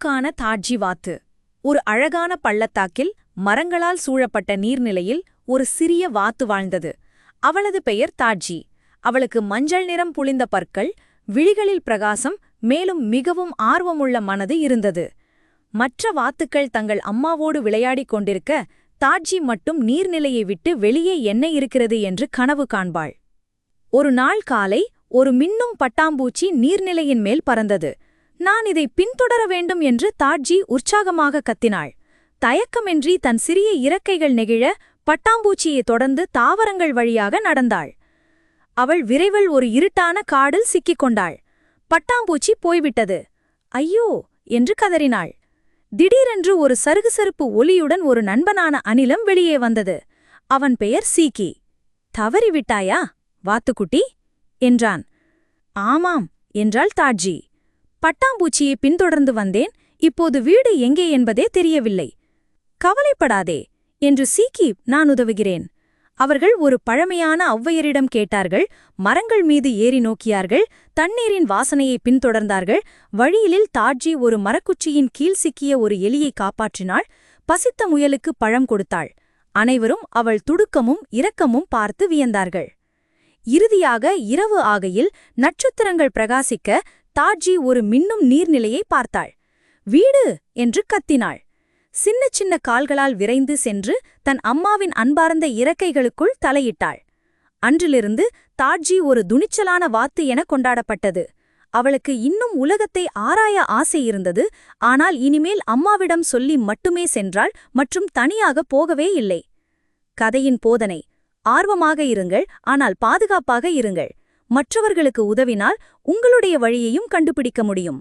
கனவுக்கான தாட்ஜி வாத்து ஒரு அழகான பள்ளத்தாக்கில் மரங்களால் சூழப்பட்ட நீர்நிலையில் ஒரு சிறிய வாத்து வாழ்ந்தது. அவளது பெயர் தாட்ஜி. அவளுக்கு மஞ்சள் நிறம் புளிந்த பற்கள் விழிகளில் பிரகாசம் மேலும் மிகவும் ஆர்வமுள்ள மனது இருந்தது. மற்ற வாத்துக்கள் தங்கள் அம்மாவோடு விளையாடிக் கொண்டிருக்க தாட்ஜி மட்டும் நீர்நிலையை விட்டு வெளியே என்ன இருக்கிறது என்று கனவு காண்பாள். ஒரு நாள் காலை ஒரு மின்னும் பட்டாம்பூச்சி நீர்நிலையின் மேல் பறந்தது. நான் இதை பின்தொடர வேண்டும் என்று தாட்ஜி உற்சாகமாக கத்தினாள். தயக்கமின்றி தன் சிறிய இறக்கைகள் நெகிழ பட்டாம்பூச்சியை தொடர்ந்து தாவரங்கள் வழியாக நடந்தாள். அவள் விரைவில் ஒரு இருட்டான காடில் சிக்கிக் கொண்டாள். பட்டாம்பூச்சி போய்விட்டது. ஐயோ! என்று கதறினாள். திடீரென்று ஒரு சருகு சருகுசருப்பு ஒலியுடன் ஒரு நண்பனான அனிலம் வெளியே வந்தது. அவன் பெயர் சீக்கி தவறிவிட்டாயா வாத்துக்குட்டி? என்றான். ஆமாம் என்றாள் தாட்ஜி. பட்டாம்பூச்சியை பின்தொடர்ந்து வந்தேன். இப்போது வீடு எங்கே என்பதே தெரியவில்லை. கவலைப்படாதே என்று சீக்கி நான் உதவுகிறேன். அவர்கள் ஒரு பழமையான ஔவையரிடம் கேட்டார்கள் மரங்கள் மீது ஏறி நோக்கியார்கள் தண்ணீரின் வாசனையை பின்தொடர்ந்தார்கள் வழியிலில் தாட்ஜி ஒரு மரக்குச்சியின் கீழ் சிக்கிய ஒரு எலியை காப்பாற்றினாள் பசித்த முயலுக்கு பழம் கொடுத்தாள். அனைவரும் அவள் துடுக்கமும் இரக்கமும் பார்த்து வியந்தார்கள். இறுதியாக இரவு ஆகையில் நட்சத்திரங்கள் பிரகாசிக்க தாட்ஜி ஒரு மின்னும் நீர்நிலையை பார்த்தாள். வீடு! என்று கத்தினாள். சின்ன சின்ன கால்களால் விரைந்து சென்று தன் அம்மாவின் அன்பார்ந்த இறக்கைகளுக்குள் தலையிட்டாள். அன்றிலிருந்து தாட்ஜி ஒரு துணிச்சலான வாத்து என கொண்டாடப்பட்டது. அவளுக்கு இன்னும் உலகத்தை ஆராய ஆசை இருந்தது. ஆனால் இனிமேல் அம்மாவிடம் சொல்லி மட்டுமே சென்றாள் மற்றும் தனியாக போகவே இல்லை. கதையின் போதனை. ஆர்வமாக இருங்கள் ஆனால் பாதுகாப்பாக இருங்கள். மற்றவர்களுக்கு உதவினால் உங்களுடைய வழியையும் கண்டுபிடிக்க முடியும்.